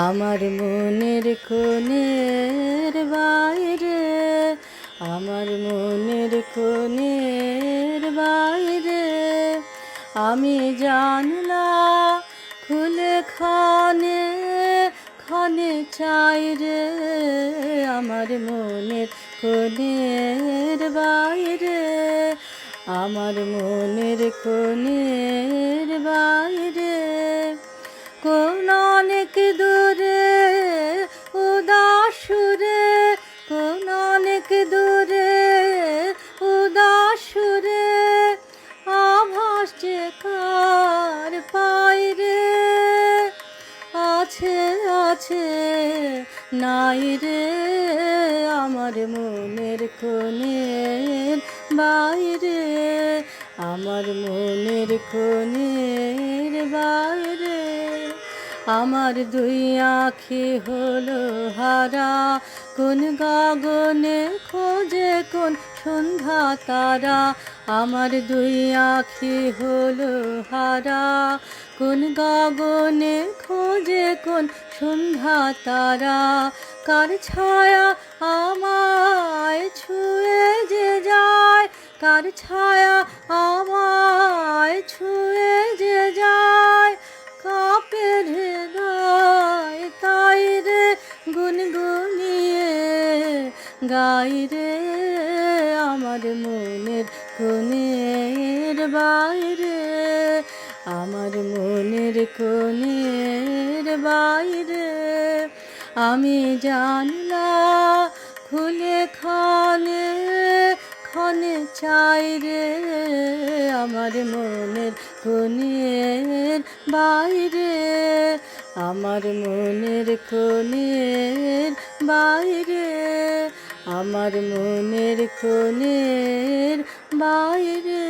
আমার মনের কোণের বাইরে, আমার মনের কোণের বাইরে, আমি জানলা খুলে খনে খনে চাই রে, আমার মনের কোণের বাইরে, আমার মনের কোণের বাইরে। আছে আছে। নাই রে আমার মনের কোণের বাইরে আমার মনের কোণের আমার দুই আখি হলো হারা। কোন গগনে খোঁজে কোন সন্ধ্যা তারা। আমার দুই আখি হলো হারা। কোন গগনে খোঁজে কোন সন্ধ্যা তারা। কার ছায়া আমায় ছুঁয়ে যে যায়। কার ছায়া আমায় ছুঁয়ে গাই রে আমার মনের কোণের বাইরে, আমার মনের কোণের বাইরে। আমি জানলা খুলে খনে খনে চাই রে আমার মনের কোণের বাইরে, আমার মনের কোণের বাইরে। আমার মনের কোণের বাইরে।